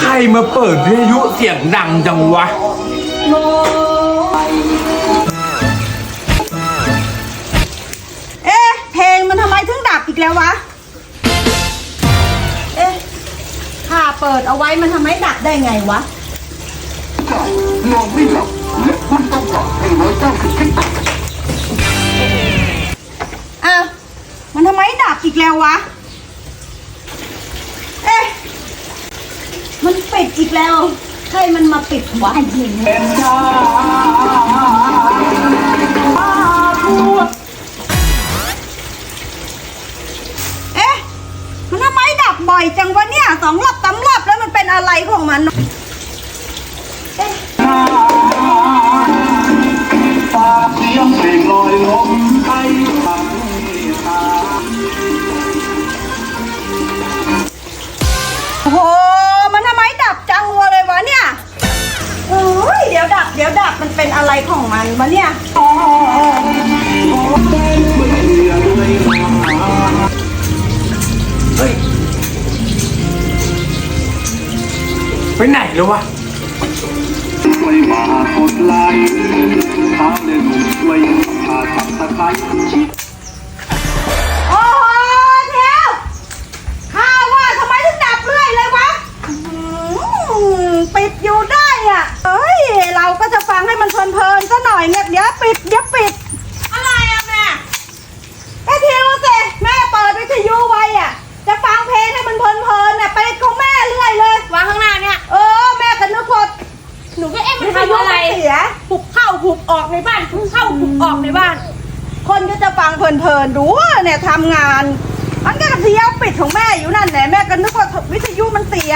ใครมาเปิดวิทยุเสียงดังจังวะ เอ๊ะ เพลงมันทำไมถึงดับอีกแล้ววะ เอ๊ะข้าเปิดเอาไว้มันทำไมดับได้ไงวะนอนไม่หลับและคุณต้องการให้ร้อยเก้าสิบขึ้นไปอ้าว มันทำไมดับอีกแล้ววะ เอ๊ะ มันปิดอีกแล้ว ใครมันมาปิดวะไอ้ยิงเอ๊ะ มันทำไมดับบ่อยจังวะเนี่ยสองรอบสามรอบแล้วมันเป็นอะไรของมัน เอ๊ะฝากเสียงเพลงลอยลมไปทาง ยเดี๋ยวดับเดี๋ยวดับมันเป็นอะไรของมันวะเนี่ยเฮ้ยไปไหนแล้ววะช่วยมากดไลค์ทางเลยหนุ่มช่วยพาทับตะไคร้ชิดโอ้โหเทวข้าว่าทำไมถึงดับเรื่อยเลยวะอื้อหือปิดอยู่ได้อะเอ้ยเราก็จะ ฟังให้มันเพลินๆซะหน่อยเนี่ยเดี๋ยวปิดเดี๋ยวปิด อะไรอะแม่ไอ้ทิวสิแม่เปิดวิทยุไว้อะจะฟังเพลงให้มันเพลินๆน่ะไปของแม่เรื่อยเลยวางข้างหน้าเนี่ย เออแม่ก็นึกว่าหนูก็เอ๊ะมันวิททำยุอะไรมันเสียหุบเข้าหุบออกในบ้านหุบเข้าหุบออกในบ้าน คนก็จะฟังเพลินๆดูเนี่ยทำงาน มันก็เสียปิดของแม่อยู่นั่นแหละแม่ก็นึกว่าวิทยุมันเสีย